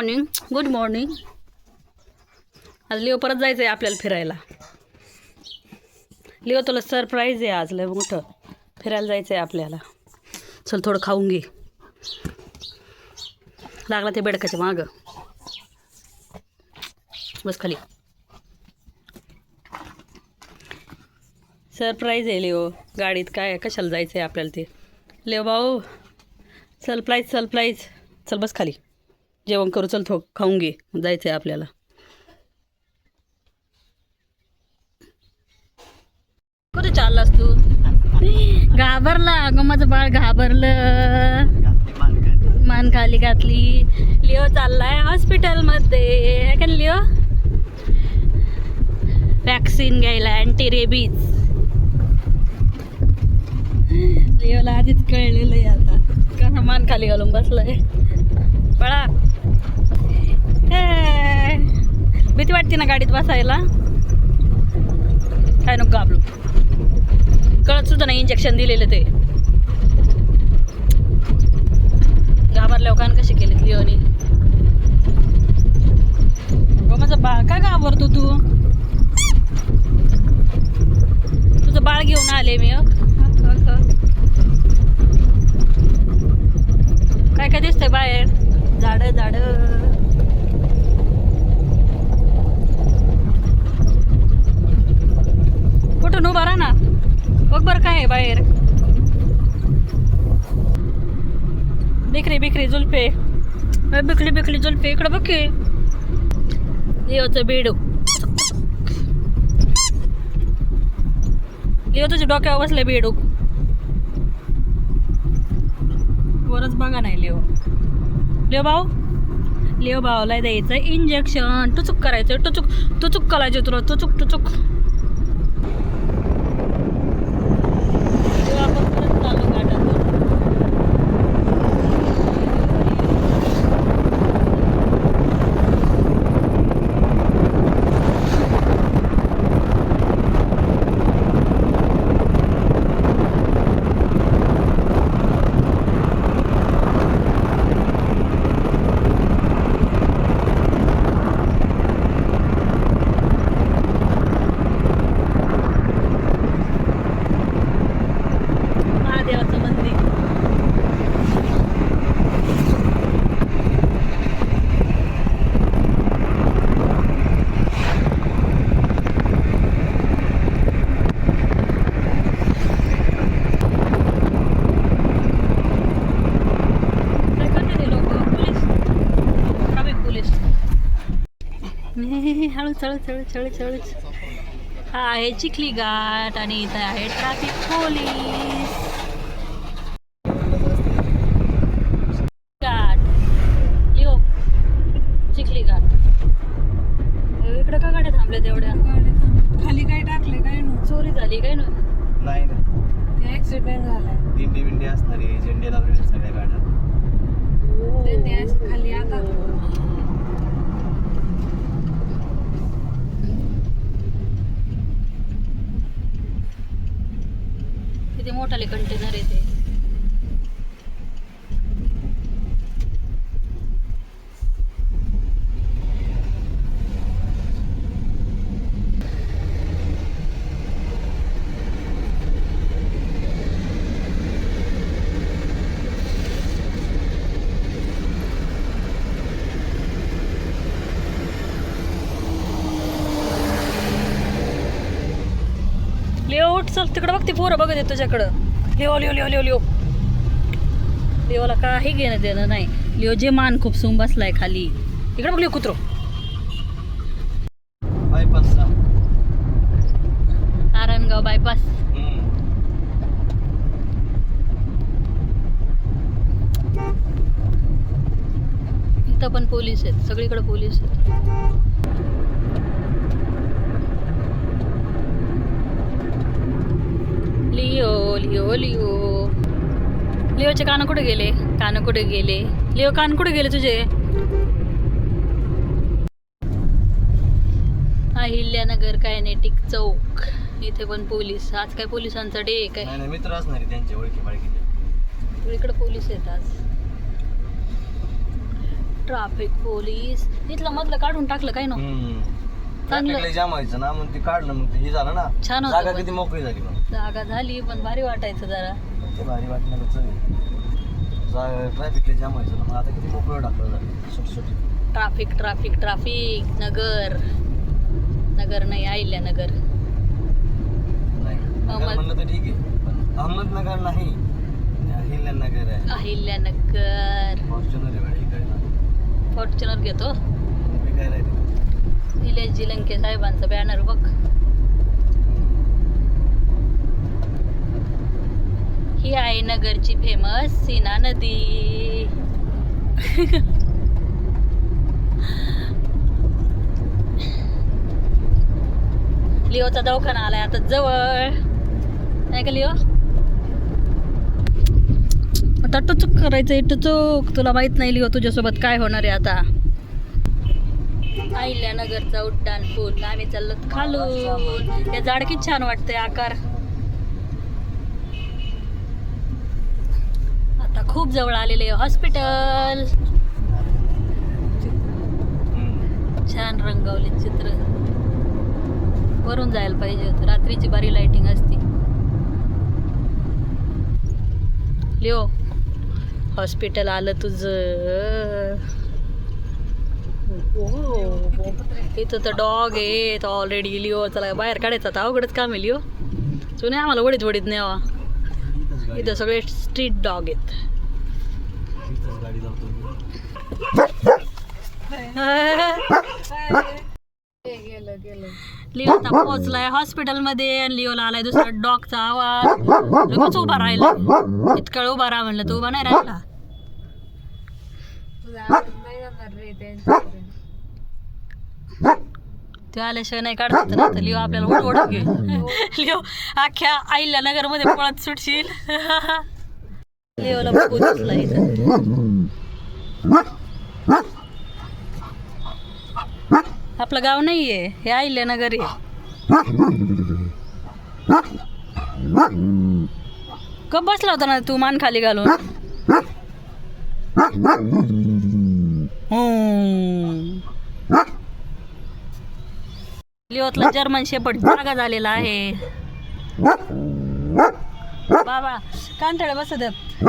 Morning good morning आज Leo परत जायचं आहे आपल्याला फिरायला. लिओ तुला सरप्राईज आहे आज लय मोठं. फिरायला जायचं आहे आपल्याला. चल थोडं खाऊन घे. लागला ते बेडकाच्या मागं. बस खाली. सरप्राईज आहे लिओ गाडीत काय कशाला जायचं आहे आपल्याला ते. लिओ भाऊ सरप्राईज सरप्राईज चल बस खाली. जेवण करू चल थो खाऊन घे. जायचं आहे आपल्याला. कुठे चाललास तू? घाबरला. अगं माझं बाळ घाबरलं. मान खाली घातली. लिओ चाललाय हॉस्पिटलमध्ये. आहे का लिओ? वॅक्सिन घ्यायला अँटी रेबीज लिओला आधीच कळलेलं आहे आता. का मान खाली घालून बसलाय. बळा भीती वाटते ना गाडीत बसायला? काय नको आपलं. कळत सुद्धा नाही इंजेक्शन दिलेलं ते. घाबरल्या कान कसे केले लिओनी? अगं माझं बाळ काय घाबरतो तू? तुझं बाळ घेऊन आले मी अग. काय काय दिसतंय बाहेर? झाड झाड. कुठून उभा राहा ना. बघ बरं काय आहे बाहेर. बिकरी बिकरी जुल्फे. बिखली बिकली बिकली जुल्फे. इकडं बघ की. लिओचं बेडू. लिओ तुझ्या डोक्यावर बसले बेडूक वरच बघा नाही लिओ. लिओ भाऊ. लिओ भाऊला द्यायचं इंजेक्शन टुचूक करायचं. टुचूक टुचूक करायचं तुला. टुचूक टुचूक लिओ, आपण परत चाललो घाटातून. महादेवाचं मंदिर काय करते ते लोकं? पोलीस ट्रॅफिक पोलीस हळू चळू चळू चळू चळू हा आहे चिखली घाट आणि इथं आहे ट्रॅफिक पोलीस घाट. लिओ चिखली घाट. इकडं का गाड्या थांबल्या तेवढ्या खाली काय टाकले काय नु चोरी झाली काय ना नाही ना ते ऍक्सिडेंट झालाय. दिंडी बिंडी असणारी झेंडे लावलेले सगळ्या गाड्या. त्यांनी असं खाली आता किती मोठाले कंटेनर येते ते लिओ उठ चल तिकडं बघ ती पोरं बघत येत तुझ्याकडं. Leo Leo Leo Leo Leo. लिओला काही घेणं देणं नाही. लिओ जे मान खूप सून बसलाय खाली. इकडं बघ लिओ कुत्रो. बायपासचा नारायणगाव बायपास इथं पण पोलीस आहेत. सगळीकडे पोलीस आहेत. Leo Leo Leo. लिओचे कान कुठे गेले? कान कुठे गेले? लिओ कान कुठे गेले तुझे? अहिल्यानगर कायनेटिक चौक. इथे पण पोलीस. आज काय पोलिसांचा डे काय? मित्र असणारे त्यांचे ओळखी पाळखी. इकडे पोलीस आज. ट्राफिक पोलीस इथलं मधलं काढून टाकलं काय ना? चांगलं. ट्रॅफिकला जाम व्हायचं ना मग ते काढलं मग ते हे झालं ना. छान होतं जागा पण. किती मोकळी झाली मग. जागा झाली पण भारी वाटायचं जरा. ते भारी वाटणारच जागा ट्रॅफिकला जाम व्हायचं ना मग आता किती मोकळं टाकलं झालं. Traffic traffic traffic Nagar. Nagar नाही आईल्या नगर. नाही नगर अहमद- म्हणलं तर ठीक आहे पण अहमदनगर नाही. अहिल्यानगर आहे. अहिल्या नगर. फॉर्च्युनर आहे गाडी इकडे फॉर्च्युनर घेतो. काय आहे ते निलेश जिलंके साहेबांचं बॅनर बघ. ही आहे नगरची फेमस सीना नदी. लिओचा दवाखाना आलाय आता जवळ. नाही का लिओ? आता टुचूक करायचंय टुचूक. तुला माहीत नाही लिओ तुझ्यासोबत काय होणार आहे आता. अहिल्यानगरचा उड्डाण पूल. आम्ही चाललो खालून. त्या झाड किती छान वाटतंय आकार. आता खूप जवळ आलेले हॉस्पिटल. छान रंगवले चित्र. वरून जायला पाहिजे होतं. रात्रीची बारी लाइटिंग असती. लिओ हॉस्पिटल आलं तुझं. इथं तर डॉग आहे ऑलरेडी लिओ चला बाहेर काढायचा. आता अवघडच काम आहे लिओ. तुने आम्हाला वडीत वडीत न्यावा इथं सगळे स्ट्रीट डॉग आहेत. लिओ आता पोहोचलाय हॉस्पिटलमध्ये आणि लिओला आलाय दुसरा डॉगचा आवाज. लगेच उभा राहिला. इतकं उभा राहा म्हणलं तू उभा नाही राहिला तुझा आवाज नाही जाणार रे त्यांच्याकडे ते आल्याशिवाय नाही काढत होतं ना तर लिओ आपल्याला ओढ ओढ घे लिओ अख्ख्या आईला नगरमध्ये पळत सुटशील. लिओला बघू दिसला इथं. आपलं गाव नाहीये हे आईल्या नगर आहे. कप बसला होता ना तू मान खाली घालून? हम्म. लिओतला जर्मन शेपट जागा झालेला आहे. बाबा कांतळे बस द्यात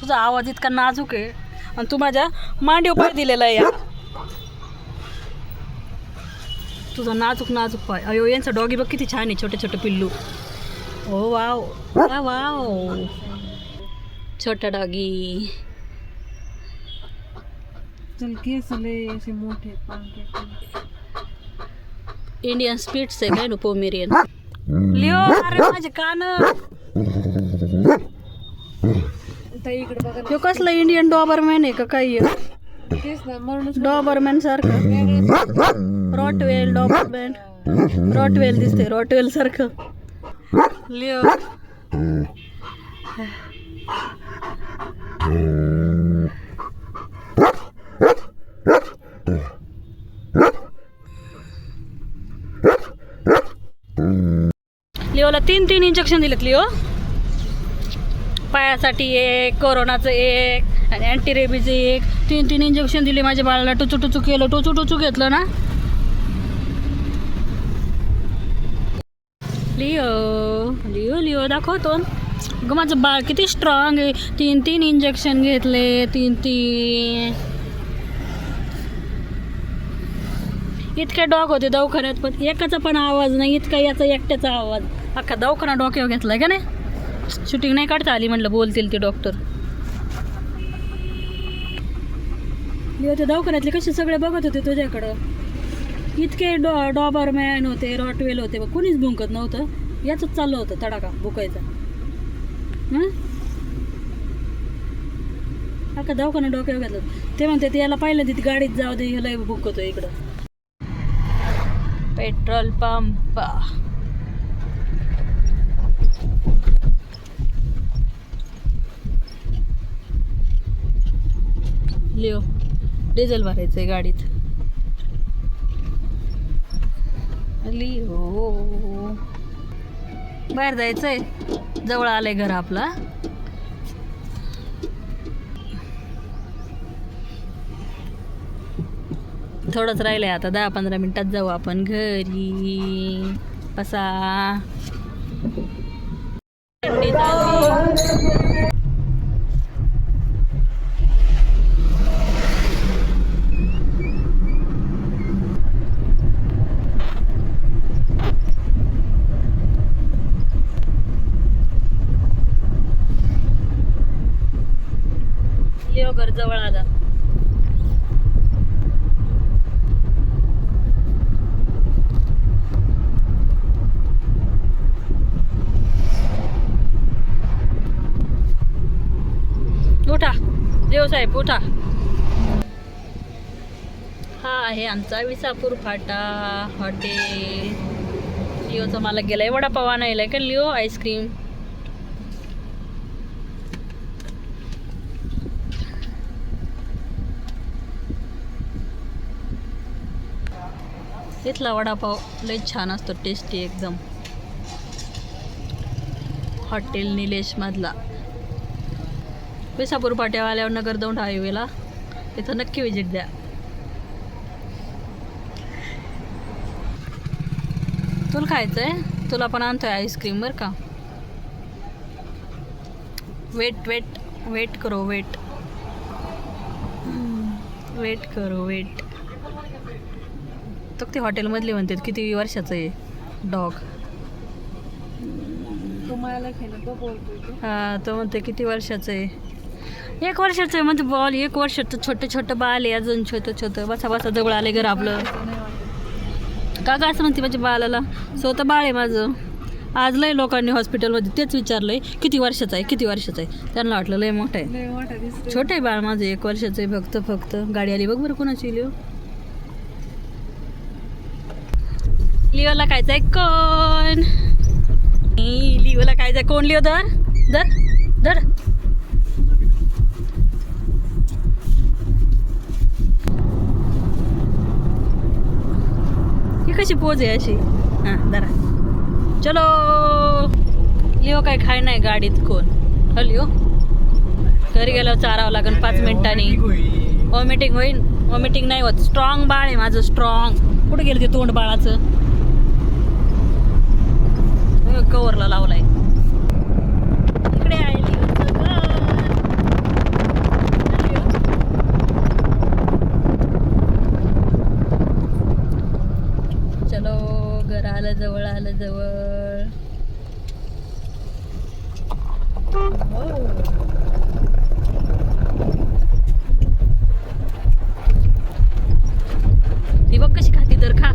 तुझा आवाज इतका नाजूक आहे. आणि तू माझ्या मांडीव पाय दिलेला आहे या. तुझा नाजूक नाजूक पाय. अयो यांचा डॉगी बघ किती छान आहे छोटे छोटे पिल्लू. ओ वाव. वा वाव. छोटा डॉगी. चल केस लय असे मोठे पांढरे इंडियन स्पीड्स आहे काय नु पोमेरियन लिओ अरे माझे कान. तर इकडे बघा ह्यो कसला इंडियन डॉबरमॅन आहे का काही तेच ना म्हणूनच डॉबरमॅन सारखं. रॉटवेल डॉबरमॅन रॉटवेल दिसते रॉटवेल सारखं. लिओ. तीन तीन इंजेक्शन दिलेत लिओ. पायासाठी एक कोरोनाचं एक आणि अँटी रेबीचं एक. तीन तीन इंजेक्शन दिले माझ्या बाळाला. टुचू टुचू केलं. टोचू टोचू घेतलं ना? लिओ लिओ लिओ दाखवतो. ग माझं बाळ किती स्ट्रॉंग आहे. तीन तीन इंजेक्शन घेतले. तीन तीन. इतके डॉग होते दवाखान्यात पण एकाचा पण आवाज नाही. इतका याचा एकट्याचा आवाज. अख्खा दवाखाना डोक्यावर घेतलाय का नाही? शूटिंग नाही काढता आली म्हटलं बोलतील ते डॉक्टर ते दवाखान्यातले कसे सगळे बघत होते तुझ्याकडं. इतके डॉ डॉबरमॅन होते रॉटवेल होते बघ कोणीच भुंकत नव्हतं. याचंच चाललं होतं तडाका भुकायचा. हं? अख्खा दवाखाना डोक्यावर घेतलं. ते म्हणते ते याला पाहिलं तिथे गाडीत जाऊ दे ह्याला भुकतो इकडं. Petrol pump. लिओ डिझेल भरायचं आहे गाडीत. लिओ. बाहेर जायचंय. जवळ आलंय घर आपला. थोडंच राहिलंय आता दहा पंधरा मिनिटात जाऊ आपण घरी. बसा. थंडी चालली. लिओ घर जवळ आला उठा देव साहेब उठा हा आहे आमचा विसापूर फाटा हॉटेल. लिओचा मला गेलाय वडापाव आणायला का लिओ? आईस्क्रीम इथला वडापाव लय छान असतो टेस्टी एकदम. हॉटेल निलेश मधला. विसापूर पाट्यावर आल्यावर नगर दौंड हायवेला तिथं नक्की विजिट द्या. तुला खायचं आहे तुला पण आणतोय आईस्क्रीम बरं का? वेट वेट वेट करो वेट वेट करो वेट तो ते हॉटेलमधले म्हणतात किती वर्षाचं आहे? डॉग हा तो म्हणते किती वर्षाचं आहे? एक वर्षाचं आहे म्हणजे बॉल एक वर्षाचं छोटं छोटं बाल आहे अजून छोटं छोटं. बसा बसा जवळ आले घर आपलं. का काय असं म्हणते माझ्या बाळाला स्वतः बाळ आहे माझं. आज लय लोकांनी हॉस्पिटलमध्ये तेच विचारलंय किती वर्षाचं आहे किती वर्षाचं आहे? त्यांना वाटलं लय मोठं आहे. छोटं आहे बाळ माझं एक वर्षाचं आहे फक्त फक्त. गाडी आली बघ बरं कोणाची लिओ लिओला खायचं आहे कोण? लिओला आहे कोण? लिओ धर धर धर ही कशी पोज आहे अशी? हां धरा. चलो. लिओ काय खाय नाही गाडीत कोण? हो लिओ? घरी गेल्यावर चारावं लागेल पाच मिनिटांनी. वॉमिटिंग होईल. वॉमिटिंग नाही होत. स्ट्रॉंग बाळ आहे माझं स्ट्रॉंग कुठे गेलं ते तोंड बाळाचं? कवरला लावलाय इकडे आहे लिओचं घर. लिओ. चलो घर आलं जवळ आलं जवळ. ती बघ कशी खाती तर खा.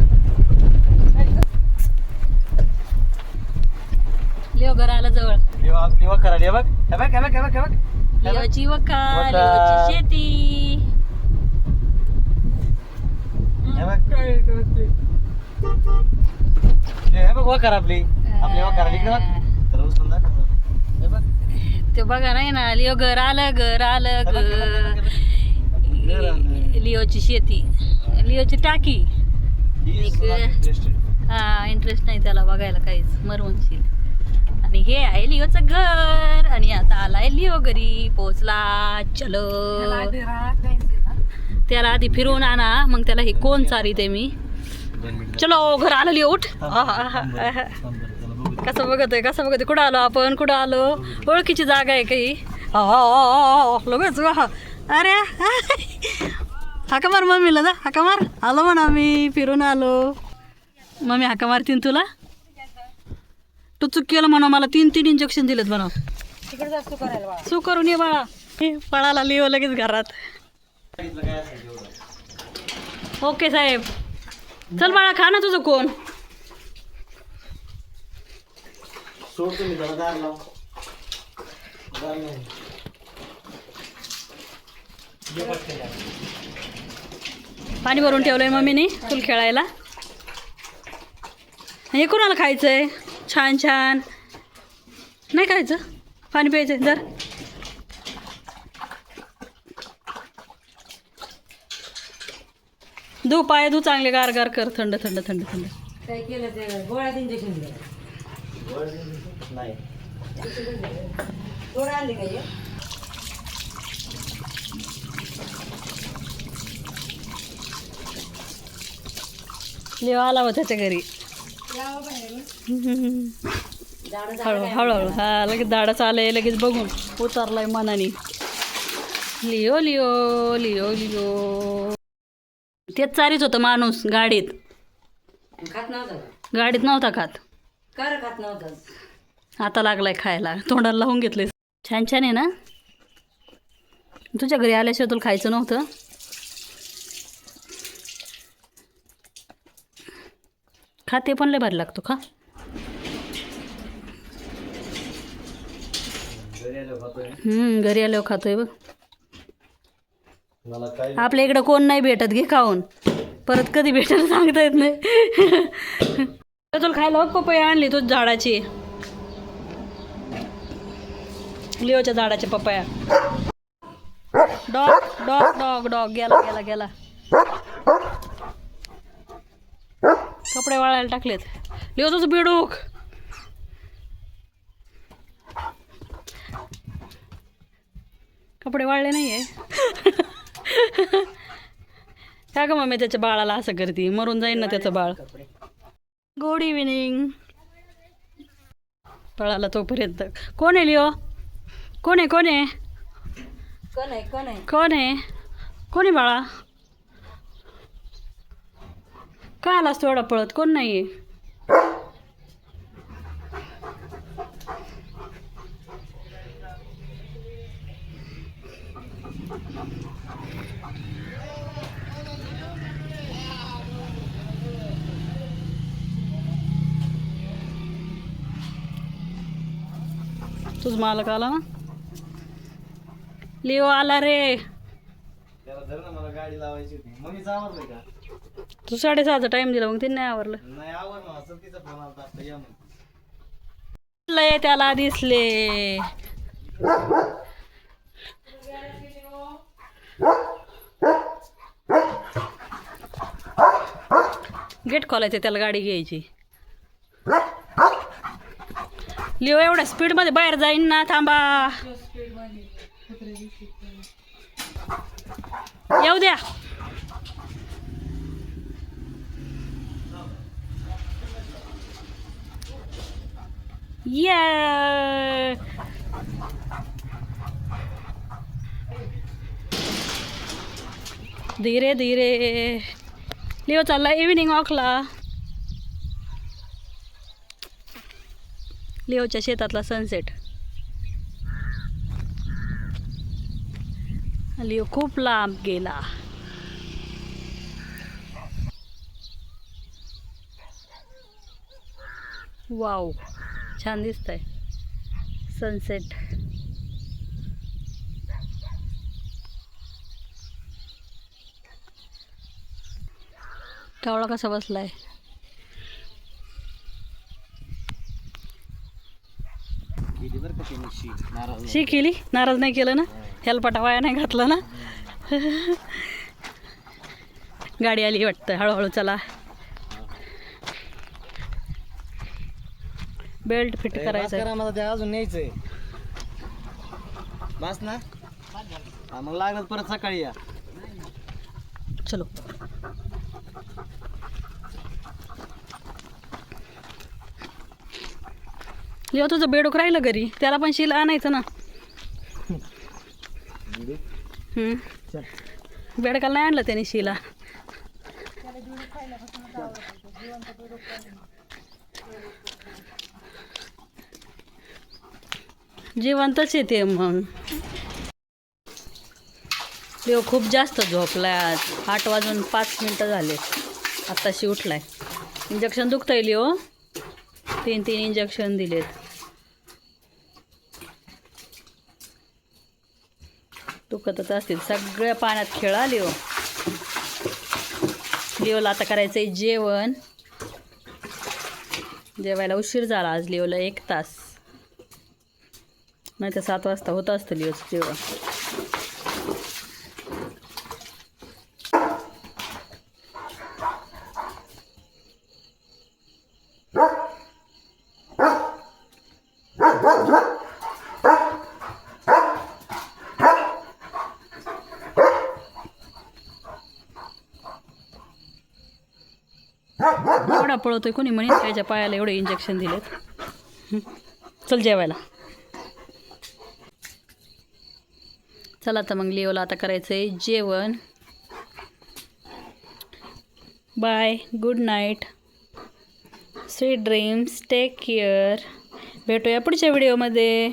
लिओ घर आलं जवळ. करा बघ हे बघ हे बघ हे बघ हे बघ हे बघ. लिओची वका वका. लिओची शेती. हे बघ. हे बघ वा करा आपली. आपली वा करा इकडे बघ तर उचलून दाखव. हे बघ. ते बघा नाही ना लिओ घर आलं घर आलं आलं. लिओची शेती. लिओची टाकी. हा इंटरेस्ट नाही त्याला बघायला काहीच मरवणशील. आणि हे आहे लिओचं घर आणि आता आलाय लिओ घरी पोचला चलो. त्याला आधी राहत नाही ना? त्याला आधी फिरवून आणा मग त्याला हे कोण चारिते मी. चलो घर आलं लिओ उठ. कसं बघत आहे कसं बघत आहे कुठं आलो आपण? कुठं आलो? ओळखीची जागा आहे काही? लगेच. अरे हाका मार मम्मीला जा हाका मार आलो म्हणा मी फिरून आलो. मम्मी हाका मारतीन तुला? तू चूक केलं म्हणा मला तीन तीन इंजेक्शन दिलेत म्हणा. सू करून ये बाळा. हे, पळाला लिओ लगेच घरात. ओके साहेब. चल बाळा खा ना तुझं कोण. सोड तुम्ही जरा दार लाव. दार लाव. ये पटकन या. पाणी भरून ठेवलंय मम्मीने फुल खेळायला. हे कोणाला खायचंय? छान छान. नाही खायचं? पाणी प्यायचंय जर. धू पाय धू चांगले गार गार कर थंड थंड थंड थंड. काय केलं ते? गोळ्यात इंजेक्शन दिलं. नाही गोळ्या आणली काय लिओ आला होता त्याच्या घरी. हळू हळूहळू हा लगेच दाडाच आलंय लगेच बघून. उतरलाय मनाने. Leo Leo Leo Leo. तेच चारीच होतं माणूस गाडीत. खात नव्हतं गाडीत नव्हता खात. कर खात नव्हतं? आता लागलाय खायला. तोंडाला लावून घेतलंय. छान छान आहे ना? तुझ्या घरी आल्याशिवाय तुला खायचं नव्हतं? खा ते पण लय भारी लागतो खा. हम्म, घरी आल्यावर खातोय बघ. मला काय आपल्या इकडं कोण नाही भेटत घे खाऊन. परत कधी भेटायला सांगता येत नाही. तुला खायला बघ पपई आणली तूच झाडाची. लिओच्या झाडाच्या papaya. Dog dog dog dog. गेला गेला गेला. कपडे वाळायला टाकलेत. लिओ तुझं बिडूक. कपडे वाळले नाहीये. का ग मम्मी त्याच्या बाळाला असं करते? मरून जाईन ना त्याचं बाळ. गुड इव्हिनिंग बाळाला तोपर्यंत. कोण आहे लिओ? कोण आहे कोण आहे? कोण आहे कोण आहे? कोण आहे? कोण आहे बाळा? काय आलास एवढा पळत? कोण नाही आहे तुझ मालक आला ना? लिओ आला रे. त्याला धर ना मला गाडी लावायची होती. मम्मीच आवडलंय का? तू साडेसहाचा टाइम दिला मग ते नाही आवरलं. नाही आवडलं असं तिचा फोन आला आता या मग. लय त्याला दिसले. गेट खोलायचं त्याला गाडी घ्यायची. लिओ एवढ्या स्पीडमध्ये बाहेर जाईन ना थांबा. येऊ धीरे धीरे. लिओ चालला इव्हिनिंग वॉकला लिओच्या शेतातला सनसेट लिओ खूप लांब गेला. वाव छान दिसतंय. सनसेट कावळा कसा बसलाय? आहे बरं का ती निशी नाराज शी केली नाराज नाही केलं ना? हेलपाटा वाया नाही घातला ना? गाडी आली वाटतं. हळूहळू चला. बेल्ट फिट करायचं अजून न्यायचंय. बस ना. मग लागलं तर परत सकाळी या. चलो. लिओ तुझं बेडूक राहिलं घरी त्याला पण शिला आणायचं ना हम्म. बेडकाला नाही आणलं त्याने शिला. जिवंतच येते मग. लिओ खूप जास्त झोपलाय. आज आठ वाजून पाच मिनटं झाले. आत्ताशी उठलाय. इंजेक्शन दुखतंय लिओ. तीन तीन इंजेक्शन दिलेत. दुखतच असतील. सगळ्या पाण्यात खेळा हो. लिओ लिओला आता करायचं आहे जेवण. जेवायला उशीर झाला आज लिओला एक तास. नाही तर सात वाजता होत असतं लिओचं जेवण. पळवतोय कोणी म्हणे त्याच्या पायाला एवढे इंजेक्शन दिलेत. चल जेवायला. चला तर मग लिओला आता करायचं आहे जेवण. Bye good night sweet dreams take care भेटूया पुढच्या व्हिडिओमध्ये